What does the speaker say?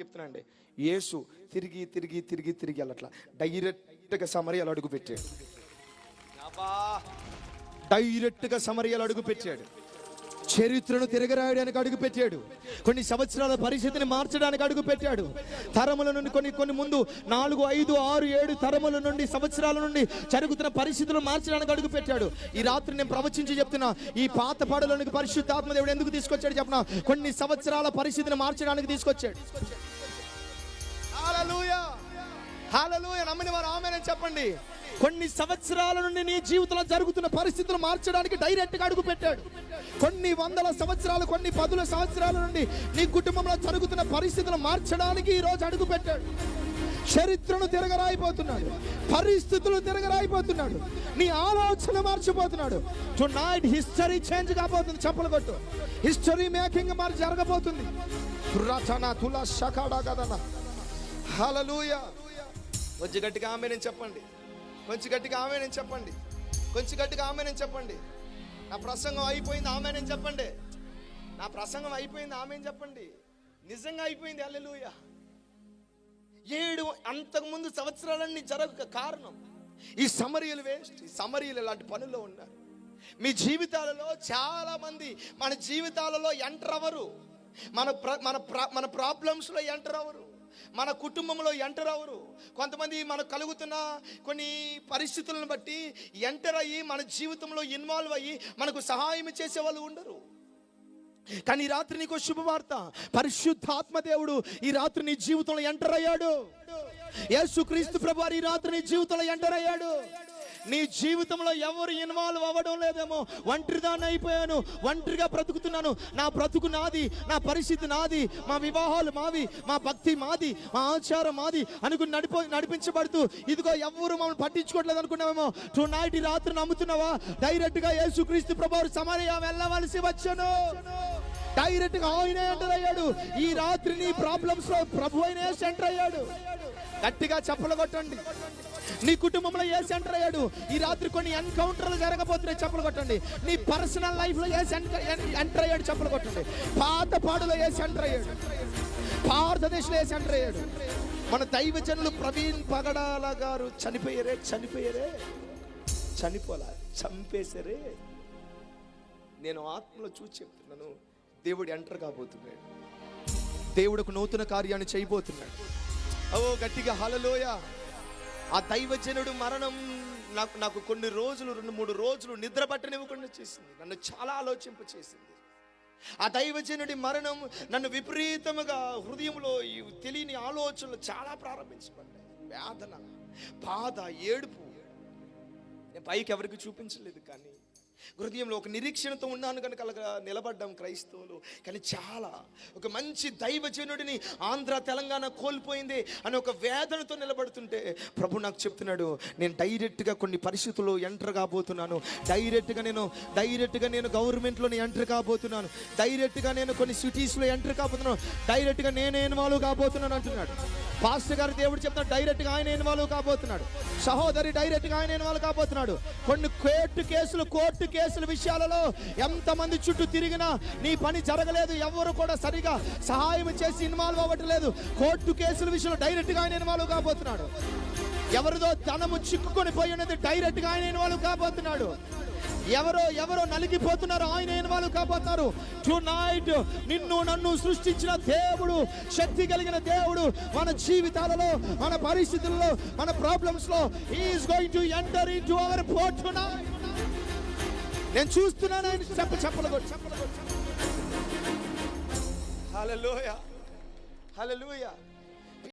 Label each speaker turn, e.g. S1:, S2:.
S1: చెప్తున్నాండి యేసు తిరిగి తిరిగి తిరిగి తిరిగి వెళ్ళట్లా. డైరెక్ట్గా సమరయాలు అడుగు పెట్టాడు. డైరెక్ట్గా సమరయాలు అడుగు పెట్టాడు. చరిత్రను తిరగరాయడానికి అడుగు పెట్టాడు కొన్ని సంవత్సరాల పరిస్థితిని మార్చడానికి అడుగు పెట్టాడు తరముల నుండి కొన్ని కొన్ని ముందు నాలుగు ఐదు ఆరు ఏడు తరముల నుండి సంవత్సరాల నుండి జరుగుతున్న పరిస్థితులను మార్చడానికి అడుగు పెట్టాడు ఈ రాత్రి నేను ప్రవచించి చెప్తున్నా ఈ పాత పాడలోనికి పరిశుద్ధాత్మ దేవుడు ఎందుకు తీసుకొచ్చాడు చెప్పిన? కొన్ని సంవత్సరాల పరిస్థితిని మార్చడానికి తీసుకొచ్చాడు. హల్లెలూయా హల్లెలూయా నమ్మని వారు ఆమెనని చెప్పండి. కొన్ని సంవత్సరాల నుండి నీ జీవితంలో జరుగుతున్న పరిస్థితులు మార్చడానికి డైరెక్ట్గా అడుగు పెట్టాడు. కొన్ని వందల సంవత్సరాలు కొన్ని పదుల సంవత్సరాల నుండి నీ కుటుంబంలో జరుగుతున్న పరిస్థితులు మార్చడానికి ఈరోజు అడుగు పెట్టాడు. చరిత్రను తిరగరాయిపోతున్నాడు. పరిస్థితులు తిరగరాయిపోతున్నాడు. నీ ఆలోచన మార్చిపోతున్నాడు. టు నైట్ హిస్టరీ చేంజ్ కాబోతుంది. చెప్పలు కొట్టు. హిస్టరీ మేకింగ్ మరి జరగబోతుంది. రచన తుల షకాడా కదనా హలలుయ కొంచెం గట్టిగా ఆమె నేను చెప్పండి. కొంచెం గట్టిగా ఆమె నేను చెప్పండి. కొంచెం గట్టిగా ఆమె నేను చెప్పండి. నా ప్రసంగం అయిపోయింది ఆమె నేను చెప్పండి. నా ప్రసంగం అయిపోయింది ఆమె చెప్పండి. నిజంగా అయిపోయింది అల్లెలుయ ఏడు అంతకుముందు సంవత్సరాలన్నీ జరగక కారణం ఈ సమరీయులు వేస్ట్. ఈ సమరీయులు ఇలాంటి పనుల్లో ఉన్నారు. మీ జీవితాలలో చాలా మంది మన జీవితాలలో ఎంటర్ అవ్వరు. మన ప్ర- మన ప్ర- మన ప్రాబ్లమ్స్లో ఎంటర్ అవ్వరు. మన కుటుంబంలో ఎంటర్ అవ్వరు కొంతమంది మనకు కలుగుతున్న కొన్ని పరిస్థితులను బట్టి ఎంటర్ అయ్యి మన జీవితంలో ఇన్వాల్వ్ అయ్యి మనకు సహాయం చేసే వాళ్ళు ఉండరు. కానీ ఈ రాత్రి నీకు శుభవార్త. పరిశుద్ధాత్మ దేవుడు ఈ రాత్రి నీ జీవితంలో ఎంటర్ అయ్యాడు యేసుక్రీస్తు ప్రభు ఈ రాత్రి నీ జీవితంలో ఎంటర్ అయ్యాడు నీ జీవితంలో ఎవరు ఇన్వాల్వ్ అవ్వడం లేదేమో. ఒంటరిదాన్ని అయిపోయాను. ఒంటరిగా బ్రతుకుతున్నాను. నా బ్రతుకు నాది నా పరిస్థితి నాది మా వివాహాలు మావి మా భక్తి మాది మా ఆచారం మాది అనుకుని నడిపో నడిపించబడుతూ ఇదిగో ఎవరు మమ్మల్ని పట్టించుకోవట్లేదు అనుకున్నామేమో టూ నైట్ రాత్రి నమ్ముతున్నావా? డైరెక్ట్గా యేసుక్రీస్తు ప్రభు సమరయ వెళ్ళవలసి వచ్చాను. డైరెక్ట్గా ఆయనే ఎంటర్ అయ్యాడు. ఈ రాత్రి నీ ప్రాబ్లమ్స్లో ప్రభు అయినే సెంటర్ అయ్యాడు. గట్టిగా చెప్పలు కొట్టండి. నీ కుటుంబంలో ఏ సెంటర్ అయ్యాడు. ఈ రాత్రి కొన్ని ఎన్కౌంటర్లు జరగబోతున్నాయి చెప్పలు కొట్టండి. నీ పర్సనల్ లైఫ్లో ఏ ఎంటర్ అయ్యాడు చెప్పలు కొట్టండి. పాత పాడులో ఏ సెంటర్ అయ్యాడు. భారతదేశంలో ఏ సెంటర్ అయ్యాడు. మన దైవజనులు ప్రవీణ్ పగడాల గారు చనిపోయారే చనిపోయారే? చనిపోలా చంపేశారే? నేను ఆత్మలో చూసి చెప్తున్నాను. దేవుడు ఎంటర్ కాబోతున్నాడు. దేవుడు ఒక నూతన కార్యాన్ని చేయబోతున్నాడు. ఓ గట్టిగా హలలోయ ఆ దైవజనుడు మరణం నాకు నాకు కొన్ని రోజులు రెండు మూడు రోజులు నిద్ర పట్టనివ్వకుండా చేసింది. నన్ను చాలా ఆలోచింప చేసింది. ఆ దైవజనుడి మరణం నన్ను విపరీతముగా హృదయంలో ఈ తెలియని ఆలోచనలు చాలా ప్రారంభించబడ్డాయి. వేదన బాధ ఏడుపు. నేను పైకి ఎవరికి చూపించలేదు కానీ హృదయంలో ఒక నిరీక్షణతో ఉన్నాను కనుక అలా నిలబడ్డాం క్రైస్తవులు. కానీ చాలా ఒక మంచి దైవజనుడిని ఆంధ్ర తెలంగాణ కోల్పోయింది అని ఒక వేదనతో నిలబడుతుంటే ప్రభు నాకు చెప్తున్నాడు నేను డైరెక్ట్గా కొన్ని పరిస్థితుల్లో ఎంటర్ కాబోతున్నాను. డైరెక్ట్గా నేను డైరెక్ట్గా నేను గవర్నమెంట్లో ఎంటర్ కాబోతున్నాను. డైరెక్ట్గా నేను కొన్ని సిటీస్లో ఎంటర్ కాబోతున్నాను. డైరెక్ట్గా నేనే ఇన్వాల్వ్ కాబోతున్నాను అంటున్నాడు. పాస్టర్ గారు దేవుడు చెప్తాడు డైరెక్ట్గా ఆయన ఇన్వాల్వ్ కాబోతున్నాడు. సహోదరి డైరెక్ట్గా ఆయన ఇన్వాల్వ్ కాబోతున్నాడు. కొన్ని కోర్టు కేసులు కోర్టు కేసుల విషయాలలో ఎంతమంది చుట్టూ తిరిగినా నీ పని జరగలేదు ఎవరు కూడా సరిగా సహాయం చేసి ఇన్వాల్వ్ అవ్వట్లేదు. కోర్టు కేసుల విషయంలో డైరెక్ట్గా ఆయన ఇన్వాల్వ్ కాబోతున్నాడు. ఎవరిదో ధనము చిక్కుకొని పోయి ఉన్నది డైరెక్ట్గా ఆయన ఇన్వాల్వ్ కాబోతున్నాడు. ఎవరో ఎవరో నలిగిపోతున్నారు ఆయన వాళ్ళు కాబోతున్నారు టు నైట్ నిన్ను నన్ను సృష్టించిన దేవుడు శక్తి కలిగిన దేవుడు మన జీవితాలలో మన పరిస్థితుల్లో మన ప్రాబ్లమ్స్లో is going to enter into our port నేను చూస్తున్నాను ఆయన చెప్ప చెప్పలగొట్టు చెప్పలగొట్టు హలో హల్లెలూయా